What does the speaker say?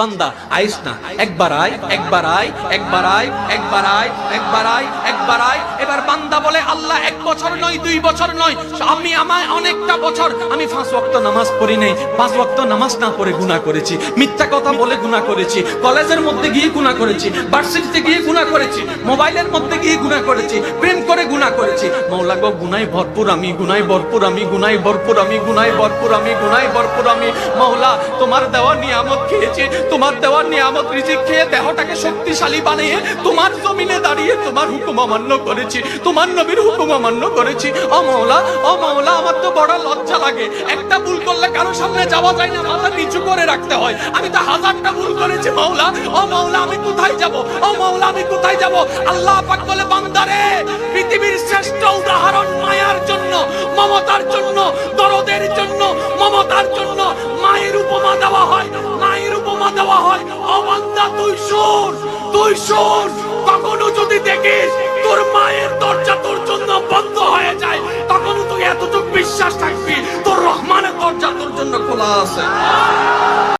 বান্দা, আইস না। একবার আয় একবার আয় একবার আয় একবার আয় একবার আয় একবার আয়। এবার বান্দা বলে এক বছর নয়, দুই বছর নয়। আমি আমায় অনেকটা বছর, আমি পাঁচ ওয়াক্ত নামাজ পড়ি নাই। পাঁচ ওয়াক্ত নামাজ না পড়ে গুনাহ করেছি। মিথ্যা কথা বলে গুনাহ করেছি। কলেজের মধ্যে গিয়ে গুনাহ করেছি। ভার্সিটিতে গিয়ে গুনাহ করেছি। মোবাইলের মধ্যে গিয়ে গুনাহ করেছি। প্রেম করে গুনাহ করেছি। মৌলা গো গুনাই ভরপুর আমি গুনাই ভরপুর আমি গুনাই ভরপুর আমি গুনাই ভরপুর আমি গুনাই ভরপুর আমি। মৌলা, তোমার দেওয়া নিয়ামত খেয়েছি। তোমার দেওয়া নিয়ামত রিজিক খেয়ে দেহটাকে শক্তিশালী বানিয়ে তোমার জমিনে দাঁড়িয়ে তোমার হুকুম অমান্য করেছি। তোমার নবীর হুকুম অমান্য করেছি। ও মৌলা ও মৌলা, আমার তো বড় লজ্জা লাগে। একটা ভুল করলে কারও সামনে যাওয়া যায় না, মাথা নিচু করে রাখতে হয়। আমি তো হাজারটা ভুল করেছি, মৌলা। ও মৌলা, আমি কোথায় যাব? ও মৌলা, আমি কোথায় যাব? আল্লাহ পাক বলে বান্দারে পৃথিবীর শ্রেষ্ঠ উদাহরণ মায়ার জন্য, মমতার জন্য, দরদের জন্য, মমতার জন্য মায়ের উপমা দেওয়া হয়, মায়ের উপমা দেওয়া হয়। ও বান্দা, তুই শোন তুই শোন, কখনো যদি দেখিস বিশ্বাস থাকবি। তোর রহমানের দরজা তোর জন্য খোলা আছে।